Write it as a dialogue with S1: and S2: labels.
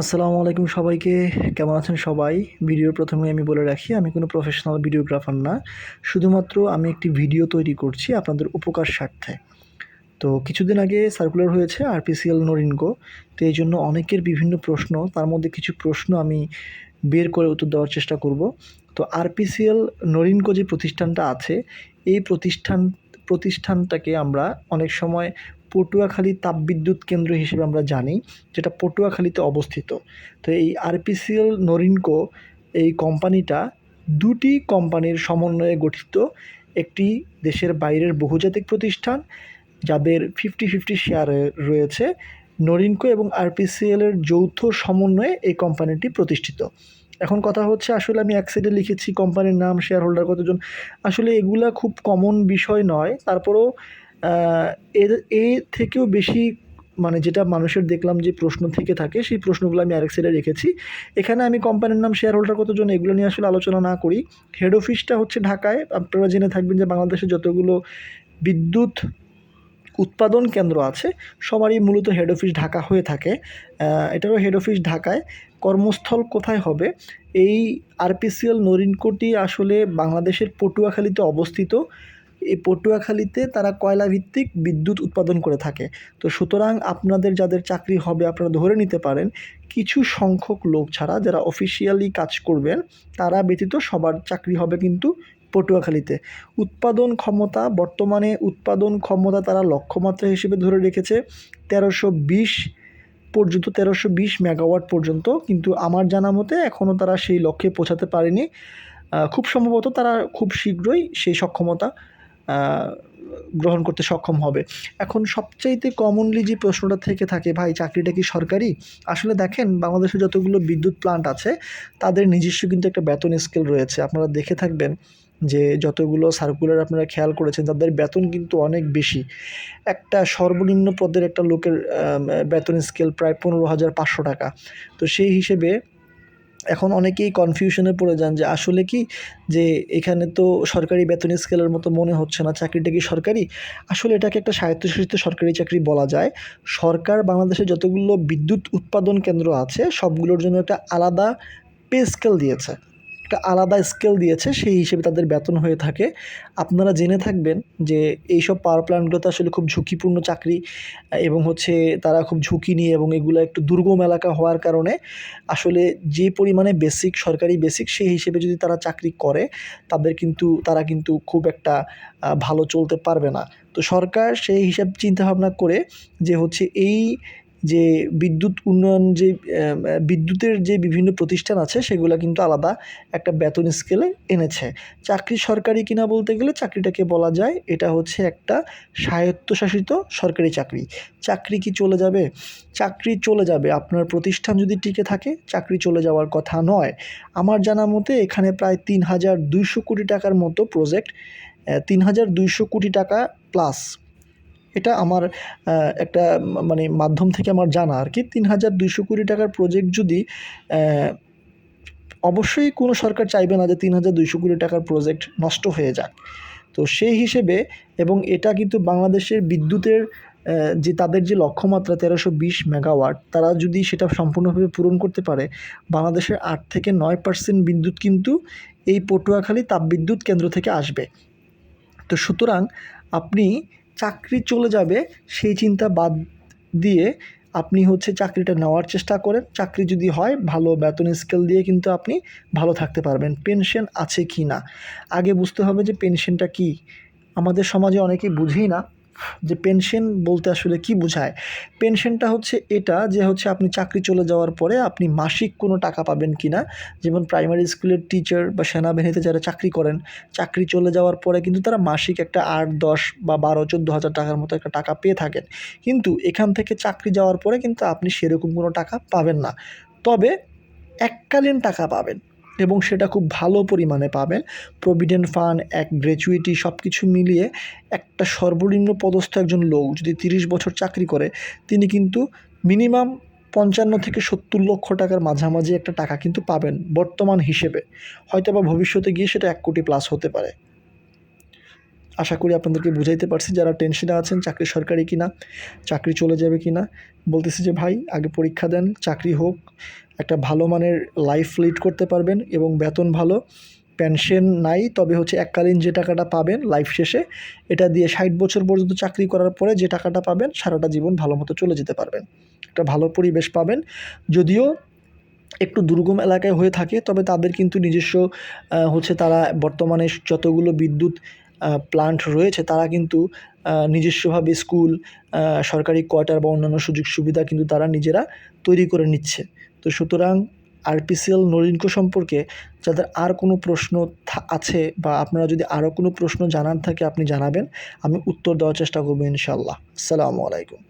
S1: আসসালামু আলাইকুম সবাইকে। কেমন আছেন সবাই? ভিডিওর প্রথমে আমি বলে রাখি, আমি কোনো প্রফেশনাল ভিডিওগ্রাফার না। শুধুমাত্র আমি একটি ভিডিও তৈরি করছি আপনাদের উপকার স্বার্থে। তো কিছুদিন আগে সার্কুলার হয়েছে আরপিসিএল নরিনকো তো এই জন্য অনেকের বিভিন্ন প্রশ্ন, তার মধ্যে কিছু প্রশ্ন আমি বের করে উত্তর দেওয়ার চেষ্টা করব। তো আরপিসিএল নরিনকো যে প্রতিষ্ঠানটা আছে, এই প্রতিষ্ঠান, প্রতিষ্ঠানটাকে আমরা অনেক সময় পটুয়াখালী তাপবিদ্যুৎ কেন্দ্র হিসেবে আমরা জানি, যেটা পটুয়াখালীতে অবস্থিত। তো এই আরপিসিএল নরিনকো এই কোম্পানিটা দুটি কোম্পানির সমন্বয়ে গঠিত। একটি দেশের বাইরের বহুজাতিক প্রতিষ্ঠান, যাদের ফিফটি ফিফটি শেয়ার রয়েছে। নরিনকো এবং আরপিসিএল এর যৌথ সমন্বয়ে এই কোম্পানিটি প্রতিষ্ঠিত। এখন কথা হচ্ছে, আসলে আমি এক সাইডে লিখেছি কোম্পানির নাম শেয়ার হোল্ডার কতজন। আসলে এগুলা খুব কমন বিষয় নয়। তারপরেও এ থেকেও বেশি মানে যেটা মানুষের দেখলাম যে প্রশ্ন থেকে থাকে, সেই প্রশ্নগুলো আমি আরেক সাইডে রেখেছি। এখানে আমি কোম্পানির নাম শেয়ার হোল্ডার কতজন, এগুলো নিয়ে আসলে আলোচনা না করি। হেড অফিসটা হচ্ছে ঢাকায়। আপনারা জেনে থাকবেন যে বাংলাদেশে যতগুলো বিদ্যুৎ উৎপাদন কেন্দ্র আছে, সবারই মূলত হেড অফিস ঢাকা হয়ে থাকে। এটারও হেড অফিস ঢাকায়। কর্মস্থল কোথায় হবে? এই আরপিসিএল নরিনকোটি আসলে বাংলাদেশের পটুয়াখালীতে অবস্থিত। এই পটুয়াখালীতে তারা কয়লা ভিত্তিক বিদ্যুৎ উৎপাদন করে থাকে। তো সুতরাং আপনাদের যাদের চাকরি হবে আপনারা ধরে নিতে পারেন, কিছু সংখ্যক লোক ছাড়া যারা অফিসিয়ালি কাজ করবেন, তারা ব্যতীত সবার চাকরি হবে কিন্তু পটুয়াখালীতে। উৎপাদন ক্ষমতা, বর্তমানে উৎপাদন ক্ষমতা তারা লক্ষ্যমাত্রা হিসেবে ধরে রেখেছে তেরোশো বিশ পর্যন্ত, তেরোশো বিশ মেগাওয়াট পর্যন্ত। কিন্তু আমার জানা মতে এখনও তারা সেই লক্ষ্যে পৌঁছাতে পারেনি। খুব সম্ভবত তারা খুব শীঘ্রই সেই সক্ষমতা গ্রহণ করতে সক্ষম হবে। এখন সবচাইতে কমনলি যে প্রশ্নটা থেকে থাকে, ভাই, চাকরিটা কি সরকারি? আসলে দেখেন, বাংলাদেশে যতগুলো বিদ্যুৎ প্লান্ট আছে, তাদের নিজস্ব কিন্তু একটা বেতন স্কেল রয়েছে। আপনারা দেখে থাকবেন যে যতগুলো সার্কুলার আপনারা খেয়াল করেছেন, তাদের বেতন কিন্তু অনেক বেশি। একটা সর্বনিম্ন পদের একটা লোকের বেতন স্কেল প্রায় পনেরো হাজার পাঁচশো টাকা। তো সেই হিসেবে এখন অনেকেই কনফিউশনে পড়ে যান যে আসলে কি? যে এখানে তো সরকারি বেতন স্কেলের মতো মনে হচ্ছে না। চাকরিটা কি সরকারি? আসলে এটাকে একটা স্বায়ত্তশাসিত সরকারি চাকরি বলা যায়। সরকার বাংলাদেশে যতগুলো বিদ্যুৎ উৎপাদন কেন্দ্র আছে, সবগুলোর জন্য একটা আলাদা পে স্কেল দিয়েছে। একটা আলাদা স্কেল দিয়েছে, সেই হিসেবে তাদের বেতন হয়ে থাকে। আপনারা জেনে থাকবেন যে এইসব পাওয়ার প্ল্যান্টগুলোতে আসলে খুব ঝুঁকিপূর্ণ চাকরি, এবং হচ্ছে তারা খুব ঝুঁকি নিয়ে এবং এগুলো একটু দুর্গম এলাকা হওয়ার কারণে আসলে যে পরিমাণে বেসিক সরকারি বেসিক সেই হিসেবে যদি তারা চাকরি করে, তাদের কিন্তু, তারা কিন্তু খুব একটা ভালো চলতে পারবে না। তো সরকার সেই হিসাব চিন্তাভাবনা করে যে হচ্ছে এই যে বিদ্যুৎ উন্নয়ন যে বিদ্যুতের যে বিভিন্ন প্রতিষ্ঠান আছে, সেগুলো কিন্তু আলাদা একটা বেতন স্কেলে এনেছে। চাকরি সরকারি কিনা বলতে গেলে চাকরিটাকে বলা যায়, এটা হচ্ছে একটা স্বায়ত্তশাসিত সরকারি চাকরি। চাকরি কি চলে যাবে? চাকরি চলে যাবে। আপনার প্রতিষ্ঠান যদি টিকে থাকে, চাকরি চলে যাওয়ার কথা নয়। আমার জানা মতে এখানে প্রায় তিন হাজার দুইশো কোটি টাকার মতো প্রজেক্ট তিন হাজার দুইশো কোটি টাকা প্লাস এটা আমার একটা মানে মাধ্যম থেকে আমার জানা আর কি তিন হাজার দুইশো কোটি টাকার প্রজেক্ট যদি অবশ্যই কোনো সরকার চাইবে না যে তিন হাজার দুইশো কোটি টাকার প্রজেক্ট নষ্ট হয়ে যাক। তো সেই হিসেবে, এবং এটা কিন্তু বাংলাদেশের বিদ্যুতের যে তাদের যে লক্ষ্যমাত্রা তেরোশো বিশ মেগাওয়াট, তারা যদি সেটা সম্পূর্ণভাবে পূরণ করতে পারে, বাংলাদেশের আট থেকে নয় পার্সেন্ট বিদ্যুৎ কিন্তু এই পটুয়াখালী তাপবিদ্যুৎ কেন্দ্র থেকে আসবে। তো সুতরাং আপনি চাকরি চলে যাবে, সেই চিন্তা বাদ দিয়ে আপনি হচ্ছে চাকরিটা নেওয়ার চেষ্টা করেন। চাকরি যদি হয়, ভালো বেতন স্কেল দিয়ে কিন্তু আপনি ভালো থাকতে পারবেন। পেনশন আছে কি না? আগে বুঝতে হবে যে পেনশনটা কি। আমাদের সমাজে অনেকেই বুঝেই না। যে পেনশন বলতে আসলে কি বোঝায়? পেনশনটা হচ্ছে এটা যে হচ্ছে আপনি চাকরি চলে যাওয়ার পরে আপনি মাসিক কোনো টাকা পাবেন কি না যেমন প্রাইমারি স্কুলের টিচার বা সেনাবাহিনীতে যারা চাকরি করেন, চাকরি চলে যাওয়ার পরে কিন্তু তারা মাসিক একটা আট, দশ বা বারো, চোদ্দ হাজার টাকার মতো একটা টাকা পেয়ে থাকেন। কিন্তু এখান থেকে চাকরি যাওয়ার পরে কিন্তু আপনি সেরকম কোনো টাকা পাবেন না। তবে এককালীন টাকা পাবেন। এবং সেটা খুব ভালো পরিমাণে পাবেন। প্রভিডেন্ট ফান্ড এক গ্র্যাচুইটি সব কিছু মিলিয়ে একটা সর্বনিম্ন পদস্থ একজন লোক যদি তিরিশ বছর চাকরি করে, তিনি কিন্তু মিনিমাম পঞ্চান্ন থেকে সত্তর লক্ষ টাকার মাঝামাঝি একটা টাকা কিন্তু পাবেন বর্তমান হিসেবে। হয়তো বা ভবিষ্যতে গিয়ে সেটা এক কোটি প্লাস হতে পারে। আশা করি আপনাদেরকে বুঝাইতে পারছি যারা টেনশনে আছেন চাকরি সরকারি কিনা, চাকরি চলে যাবে কিনা। বলতেছি যে ভাই, আগে পরীক্ষা দেন, চাকরি হোক, একটা ভালো মানের লাইফ লিড করতে পারবেন এবং বেতন ভালো। পেনশন নাই, তবে হচ্ছে এককালীন যে টাকাটা পাবেন লাইফ শেষে, এটা দিয়ে ষাট বছর পর্যন্ত চাকরি করার পরে যে টাকাটা পাবেন, সারাটা জীবন ভালো মতো চলে যেতে পারবেন। একটা ভালো পরিবেশ পাবেন। যদিও একটু দুর্গম এলাকায় হয়ে থাকে, তবে তাদের কিন্তু নিজস্ব হচ্ছে তারা বর্তমানে যতগুলো বিদ্যুৎ প্লান্ট রয়েছে, তারা কিন্তু নিজস্বভাবে স্কুল সরকারি কোয়ার্টার বা অন্যান্য সুযোগ সুবিধা কিন্তু তারা নিজেরা তৈরি করে নিচ্ছে। তো সুতরাং আরপিসিএল নলিনকো সম্পর্কে যাদের আর কোনো প্রশ্ন আছে বা আপনারা যদি আরও কোনো প্রশ্ন জানার থাকে, আপনি জানাবেন। আমি উত্তর দেওয়ার চেষ্টা করব ইনশাল্লাহ আসসালামু আলাইকুম।